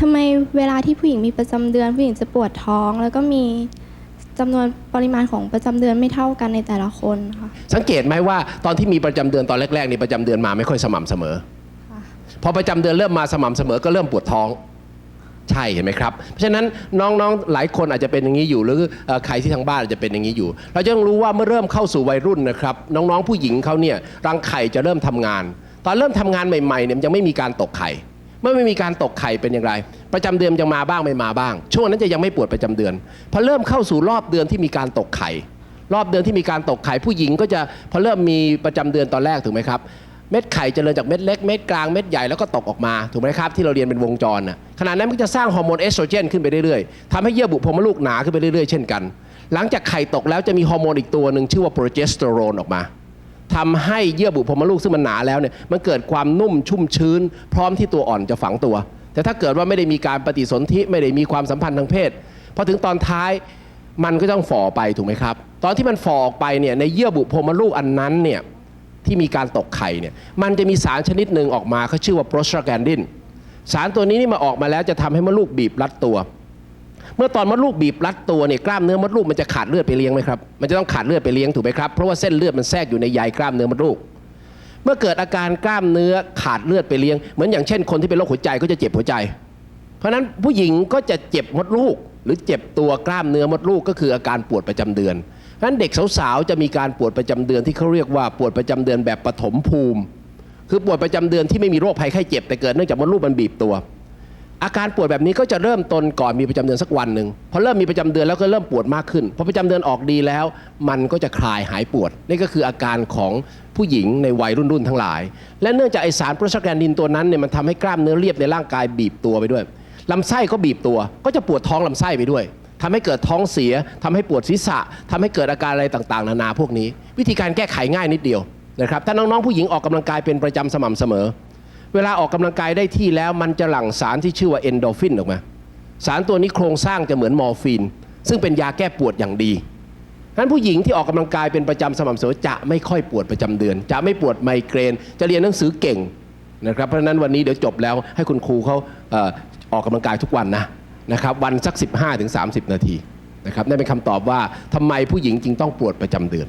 ทำไมเวลาที่ผู้หญิงมีประจำเดือน ผู้หญิงจะปวดท้อง แล้วก็มีจำนวนปริมาณของประจำเดือนไม่เท่ากันในแต่ละคนค่ะสังเกตไหมว่าตอนที่มีประจำเดือนตอนแรกๆนี่ประจำเดือนมาไม่ค่อยสม่ำเสมอพอประจำเดือนเริ่มมาสม่ำเสมอก็เริ่มปวดท้องใช่เห็นไหมครับ เพราะฉะนั้นน้องๆหลายคนอาจจะเป็นอย่างนี้อยู่ หรือใครที่ทางบ้านอาจจะเป็นอย่างนี้อยู่ เราจะต้องรู้ว่าเมื่อเริ่มเข้าสู่วัยรุ่นนะครับ น้องๆผู้หญิงเขาเนี่ยรังไข่จะเริ่มทำงาน ตอนเริ่มทำงานใหม่ๆเนี่ยมันยังไม่มีการตกไข่ เมื่อไม่มีการตกไข่เป็นอย่างไร ประจำเดือนยังมาบ้างไม่มาบ้าง ช่วงนั้นจะยังไม่ปวดประจำเดือน พอเริ่มเข้าสู่รอบเดือนที่มีการตกไข่ รอบเดือนที่มีการตกไข่ผู้หญิงก็จะพอเริ่มมีประจำเดือนตอนแรกถูกไหมครับเม็ดไข่เจริญจากเม็ดเล็กเม็ดกลางเม็ดใหญ่แล้วก็ตกออกมาถูกไหมครับที่เราเรียนเป็นวงจรน่ะขณะนั้นมันก็จะสร้างฮอร์โมนเอสโตรเจนขึ้นไปเรื่อยๆทำให้เยื่อบุโพรงมดลูกหนาขึ้นไปเรื่อยๆเช่นกัน หลังจากไข่ตกแล้วจะมีฮอร์โมนอีกตัวหนึ่งชื่อว่าโปรเจสเตอโรนออกมา ทำให้เยื่อบุโพรงมดลูกซึ่งมันหนาแล้วเนี่ยมันเกิดความนุ่มชุ่มชื้น พร้อมที่ตัวอ่อนจะฝังตัว แต่ถ้าเกิดว่าไม่ได้มีการปฏิสนธิไม่ได้มีความสัมพันธ์ทางเพศพอถึงตอนท้ายมันก็ต้องฝ่อไปถูกไหมครับ ตอนที่มันฝ่อออกไปเนี่ยในเยื่อบุโพรงมดลูกอันนั้นเนี่ยที่มีการตกไข่เนี่ยมันจะมีสารชนิดหนึ่งออกมาเขาชื่อว่าโปรสตราแกนดินสารตัวนี้นี่มาออกมาแล้วจะทำให้มดลูกบีบรัดตัว เมื่อตอนมดลูกบีบรัดตัวเนี่ยกล้ามเนื้อมดลูกมันจะขาดเลือดไปเลี้ยงไหมครับมันจะต้องขาดเลือดไปเลี้ยงถูกไหมครับเพราะว่าเส้นเลือดมันแทรกอยู่ในใยกล้ามเนื้อมดลูก เมื่อเกิดอาการกล้ามเนื้อขาดเลือดไปเลี้ยง เหมือนอย่างเช่น คนที่เป็นโรคหัวใจก็จะเจ็บหัวใจ เพราะนั้นผู้หญิงก็จะเจ็บมดลูก หรือเจ็บตัวกล้ามเนื้อมดลูกก็คืออาการปวดประจำเดือนเพราะฉะนั้นเด็กสาวๆจะมีการปวดประจำเดือนที่เขาเรียกว่าปวดประจำเดือนแบบปฐมภูมิ คือปวดประจำเดือนที่ไม่มีโรคภัยไข้เจ็บแต่เกิดเนื่องจากมดลูกมันบีบตัว อาการปวดแบบนี้ก็จะเริ่มต้นก่อนมีประจำเดือนสักวันหนึ่งพอเริ่มมีประจำเดือนแล้วก็เริ่มปวดมากขึ้นพอประจำเดือนออกดีแล้ว มันก็จะคลายหายปวด นี่ก็คืออาการของผู้หญิงในวัยรุ่นๆทั้งหลาย และเนื่องจากไอสารโปรสแกรนดินตัวนั้นเนี่ยมันทำให้กล้ามเนื้อเรียบในร่างกายบีบตัวไปด้วยลำไส้ก็บีบตัว ก็จะปวดท้องลำไส้ไปด้วยทำให้เกิดท้องเสียทำให้ปวดศีรษะทำให้เกิดอาการอะไรต่างๆ นานาพวกนี้ วิธีการแก้ไขง่ายนิดเดียวนะครับถ้าน้องๆผู้หญิงออกกำลังกายเป็นประจำสม่ำเสมอ เวลาออกกำลังกายได้ที่แล้วมันจะหลั่งสารที่ชื่อว่าเอนโดฟินออกมา สารตัวนี้โครงสร้างจะเหมือนมอร์ฟีน ซึ่งเป็นยาแก้ปวดอย่างดีนั้นผู้หญิงที่ออกกำลังกายเป็นประจำสม่ำเสมอจะไม่ค่อยปวดประจำเดือน จะไม่ปวดไมเกรน จะเรียนหนังสือเก่งนะครับเพราะฉะนั้นวันนี้เดี๋ยวจบแล้วให้คุณครูเขาเออออกกำลังกายทุกวันนะนะครับวันสัก 15-30 นาทีนะครับนั่นเป็นคำตอบว่าทำไมผู้หญิงจึงต้องปวดประจำเดือน